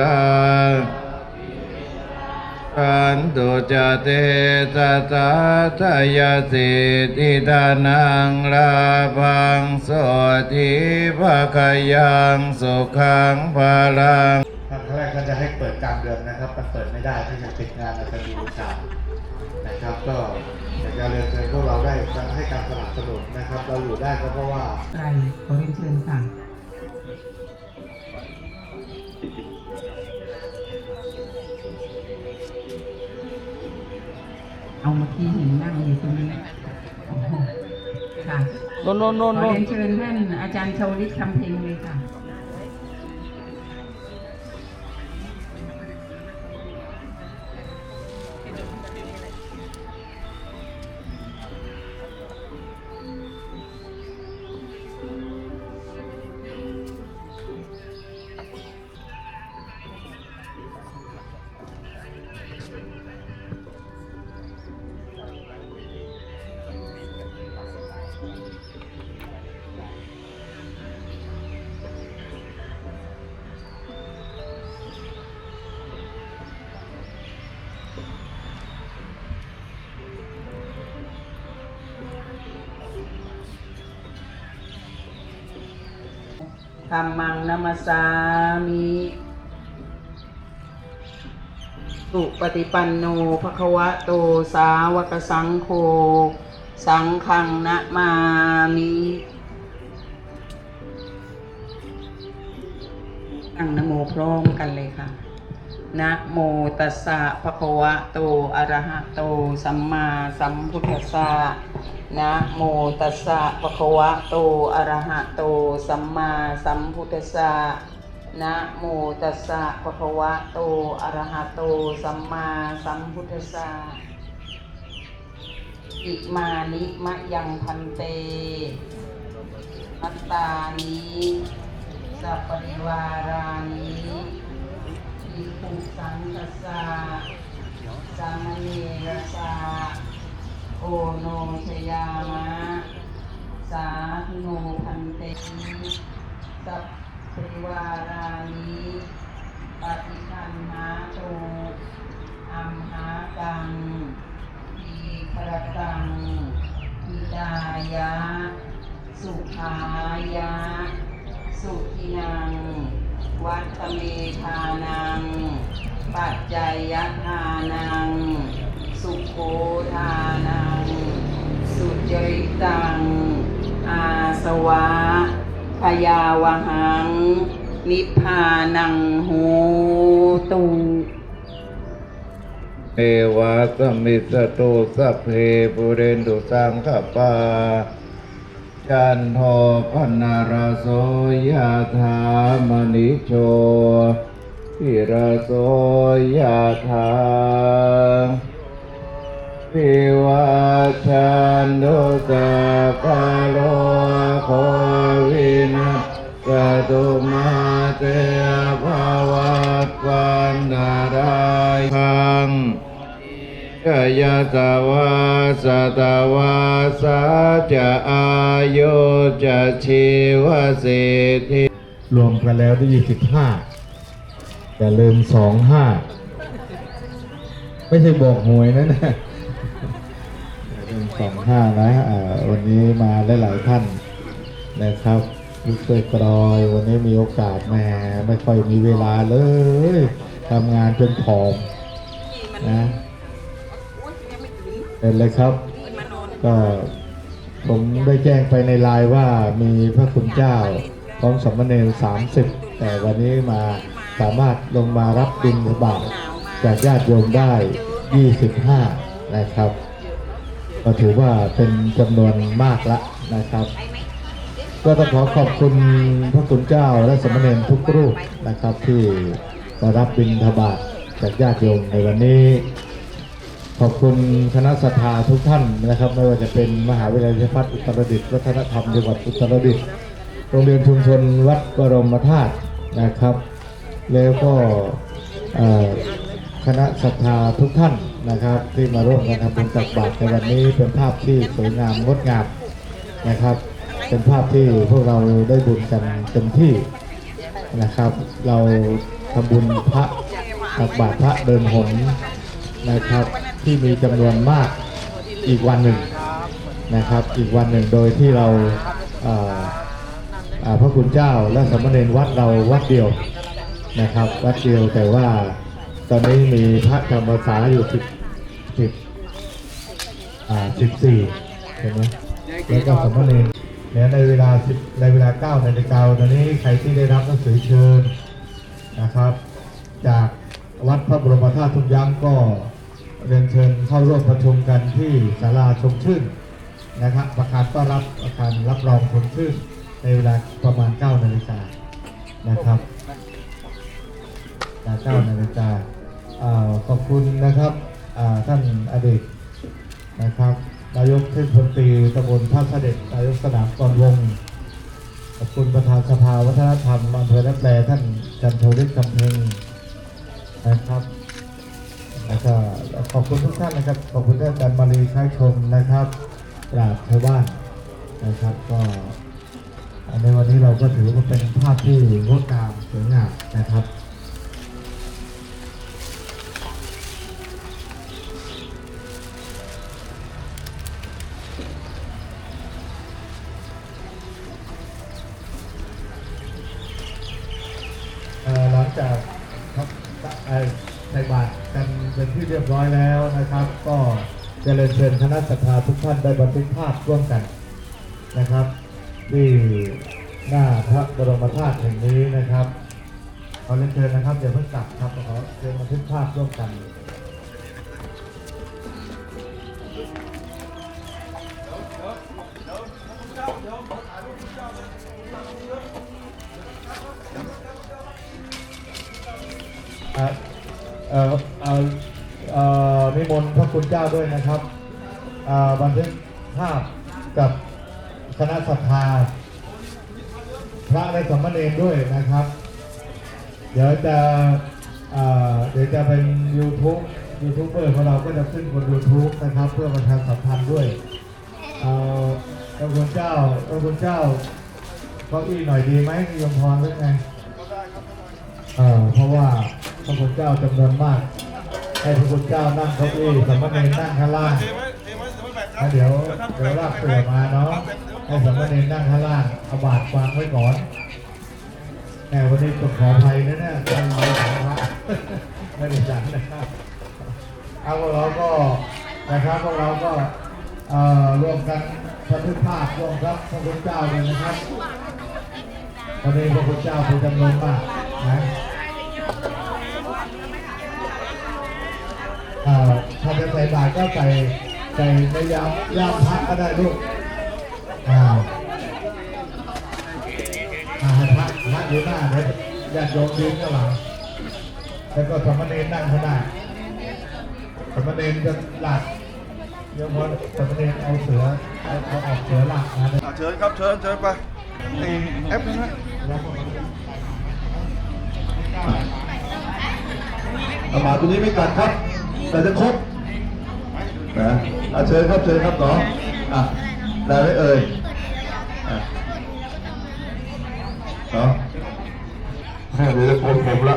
ราคันตุจเตตตาทายาสิทิทานังลาภังโสทิภะคยังสุขังภาลังครั้งแรกก็จะให้เปิดกลางเดือนนะครับมันเปิดไม่ได้ที่จะติดงานอาจจะมีโอกาสนะครับก็อยากจะเรียนเชิญพวกเราได้ให้การสนับสนุนนะครับ เราอยู่ได้ก็เพราะว่าไกรขอเรียนเชิญค่ะ เอาเมื่อกี้เห็นนั่งอยู่ตรงนี้โอ้โหค่ะโน่นโน่นโน่นขอโน่นเรียนเชิญท่านอาจารย์ชาวลิตคำเพ็งเลยค่ะ รรมังนัมสสามิสุปฏิปันโนภควะโตสาวกสังโฆสังฆังนะมามิตั้งนโมพร้อมกันเลยค่ะนะโมตัสสะภะคะวะโตอะระหะโต สัมมาสัมพุทธัสสะ นะโมตัสสะภะคะวะโตอะระหะโตสัมมาสัมพุทธัสสะนะโมตัสสะภะคะวะโตอะระหะโตสัมมาสัมพุทธัสสะอิมานิมะยังพันเตอัตตานิสัพปิวารานิอิปุสังคสาสามเณรสา โอโนชยามะ สาธุโนพันเตสัพปริวารานิปฏิคันหาโตอัมหากังทีครตังทิดายะ สุขายะ สุขินัง วัตเมธานัง ปัจจัยทานัง สุโคทานัง จริตัง อาสวะพยาวหัง นิพพานังโหตุเอวะสมมิสตุสัพเพปุเรนตุสังขปาจันโทปนาราโสยะธามณิโชติราโสยะธา ปิวัชันตุสัพพะโลโควินัสตุมาเตภวัตวันตรายคังกายตาวาสตาวาสาจะอายุจะชีวสิทธิรวมกันแล้วได้ยี่สิบห้าอย่ลืมสองห้าไม่ใช่บอกหวยนะนะ สองห้านะวันนี้มาหลายๆท่านนะครับลูกเตยกรอย วันนี้มีโอกาสแหม่ไม่ค่อยมีเวลาเลยทำงานจนผอมนะเป็นเลยครับ ก็ผมได้แจ้งไปในไลน์ว่ามีพระคุณเจ้าพร้อมสามเณรสามสิบแต่วันนี้มาสามารถลงมารับบิณฑบาตจากญาติโยมได้ 25 นะครับ ก็ถือว่าเป็นจำนวนมากละนะครับ ก็ต้องขอขอบคุณพระคุณเจ้าและสามเณรทุกรูปนะครับ ที่มารับบิณฑบาตจากญาติโยมในวันนี้ ขอบคุณคณะสัทธาทุกท่านนะครับ ไม่ว่าจะเป็นมหาวิทยาลัยพัฒน์อุตรดิตถ์วัฒนธรรมจังหวัดอุตรดิตถ์โรงเรียนชุมชนวัดบรมธาตุนะครับ แล้วก็คณะศรัทธาทุกท่าน นะครับ ที่มาร่วมกันทำบุญตักบาตรในวันนี้เป็นภาพที่สวยงามงดงามนะครับ เป็นภาพที่พวกเราได้บุญกันเต็มที่นะครับ เราทำบุญพระตักบาตรพระเดินหนนะครับ ที่มีจำนวนมากอีกวันหนึ่งนะครับ อีกวันหนึ่งโดยที่เราพระคุณเจ้าและสามเณรวัดเราวัดเดียวนะครับ วัดเดียวแต่ว่าตอนนี้มีพระจำพรรษาอยู่สิบสิบ อ่าสิบสี่เห็นไหมแล้วก็สมเณรเนี่ยในเวลาสิบในเวลาเก้านาฬิกาตอนนี้ใครที่ได้รับหนังสือเชิญนะครับ จากวัดพระบรมธาตุทุกย้ำก็เรียนเชิญเข้าร่วมประชุมกันที่ศาลาชมชื่นนะครับประการต้อนรับประการรับรองชมชื่นในเวลาประมาณ9นาฬิกานะครับ9นาฬิกาขอบคุณนะครับท่านอดีต นะครับนายกเทศมนตรีตำบลท่าเสด็จนายกสนามกรวงขอบคุณประธานสภาวัฒนธรรมอำเภอและแปลท่านจันโทฤทธิ์คำเพ็งนะครับแล้วก็ขอบคุณทุกท่านนะครับ ขอบคุณท่านจารย์มารีค่ายชมนะครับปราบชาวบ้านนะครับก็ในวันนี้เราก็ถือว่าเป็นภาพที่งดงามสวยงามนะครับ เจริญเชิญคณะสัตยาทุกท่านได้บันทึกภาพร่วมกันนะครับที่หน้าพระบรมธาตุแห่งนี้นะครับขอเรียนเชิญนะครับอย่าเพิ่งกลับครับขอเชิญบันทึกภาพร่วมกันเอ่อเอ่อ คุณเจ้าด้วยนะครับบันทึกภาพกับคณะศรัทธาพระในสามเณรด้วยนะครับ เดี๋ยวจะเดี๋ยวจะเป็น YouTube ยูทูบเบอร์ของเราก็จะขึ้นบน YouTube นะครับ เพื่อประชาสัมพันธ์ด้วยเอาพระคุณเจ้าพระคุณเจ้าเก้าอี้หน่อยดีไหมนิยมพรหรือไงเออเพราะว่าพระคุณเจ้าจำนวนมาก ให้พระคุณเจ้านั่งเก้าอี้สามเณรนั่งข้างล่าง แล้วเดี๋ยวเดี๋ยวลากเสือมาเนาะให้สามเณรนั่งข้างล่างเอาบาตรวางไว้ก่อนแต่วันนี้ต้องขออภัยนะเนี่ยไม่ได้สังพระไม่ได้จัดนะครับเอาพวกเราก็นะครับพวกเราก็อ่อร่วมกันบันทึกภาพร่วมครับพระคุณเจ้าเลยนะครับวันนี้พระพุทธเจ้าเป็นจำนวนมากนะ ถ้าจะใส่บาตรก็ใส่ใส่ในยามยามพักก็ได้ลูกอ่าอาพักพักอยู่หน้าเดี๋ยญาติโยมยืนข้างหลังแล้วก็สามเณรนั่งข้างหน้าสามเณรจะหลักโยมพอสามเณรเอาเสือเอาเอาออกเสือหลักนะเชิญครับเชิญเชิญไปแอปนะมาตัวนี้ไม่กัดครับ แต่จะครบนะอะเชิญครับเชิญครับน้องอะได้ไหมเอ่ยอะเนาะเดี๋ยวจะโกนผมละ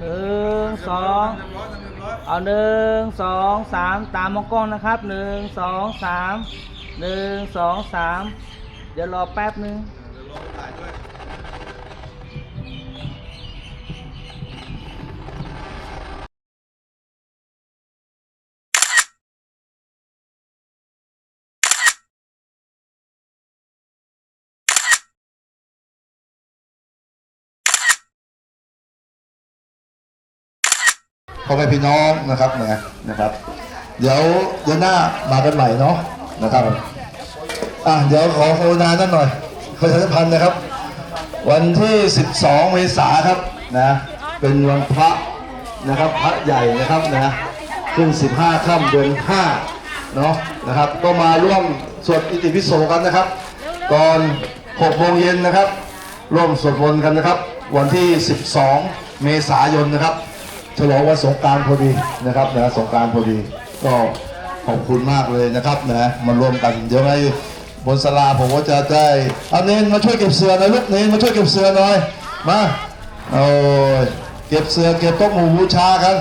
หนึ่งสองเอาหนึ่งสองสามตามมองกล้องนะครับหนึ่งสองสามหนึ่งสองสาม เดี๋ยวรอแป๊บนึงพ่อแม่พี่น้องนะครับนะนะครับ เดี๋ยวเดือนหน้ามากันใหม่เนาะนะครับ อะเดี๋ยวขอโฆษณาท่านหน่อยประชาสัมพันธ์นะครับ วันที่ 12 เมษายนครับนะเป็นวันพระนะครับพระใหญ่นะครับนะขึ้น 15 ค่ำเดือน 5 เนาะนะครับ ก็มาร่วมสวดอิติปิโสกันนะครับ ตอน6โมงเย็นนะครับ ร่วมสวดมนต์กันนะครับ วันที่ 12 เมษายนนะครับฉลองวันสงการพอดีนะครับนะสงการพอดีก็ขอบคุณมากเลยนะครับนะมาร่วมกันเดี๋ยวไง บนศาลาผมก็จะได้เอาเนนมาช่วยเก็บเสือหน่อยลูกเนนมาช่วยเก็บเสือหน่อยมาโอ้ยเก็บเสือเก็บโต๊ะหมู่บูชากัน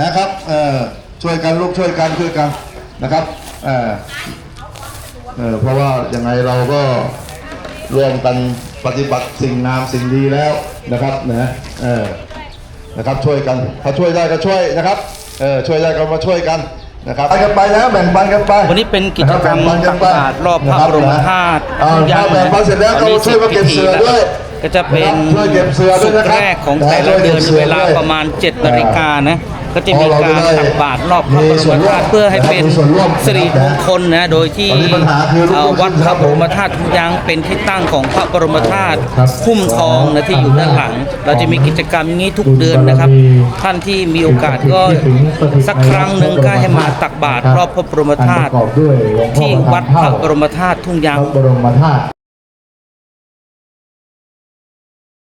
นะครับเออช่วยกันลูกช่วยกันช่วยกันนะครับเออเออเพราะว่ายังไงเราก็ร่วมกันปฏิบัติสิ่งงามสิ่งดีแล้วนะครับนะเออนะครับช่วยกันถ้าช่วยได้ก็ช่วยนะครับเออช่วยได้ก็มาช่วยกัน นะครับไปกันไปนะแบ่งปันกันไปวันนี้เป็นกิจกรรมนะคบแบ่งปันกันไปตักบาตรรอบพระบรมธาตุอ่าทุกอย่างถ้าแบ่งปันเสร็จแล้วก็ช่วยมาเก็บเสือด้วยก็จะเป็นช่วยเก็บเสือด้วยนะครับแรกของแต่ละเดือนเวลาประมาณ7นาฬิกานะ ก็จะมีการตักบาตรรอบพระบรมธาตุเพื่อให้เป็นสิริมงคลนะโดยที่ตอนนี้ปัญหาคือลูกเอ่อวัดพระบรมครับธาตุทุกยังเป็นที่ตั้งของพระบรมธาตุครับพุ่มทองนะที่อยู่ด้านหลัง เราจะมีกิจกรรมอย่างนี้ทุกเดือนนะครับ ท่านที่มีโอกาสก็สักครั้งหนึ่งก็ให้มาตักบาตรรอบพระบรมธาตุประกอบด้วยหลวงพ่อที่วัดพระบรมธาตุทุ่งยาง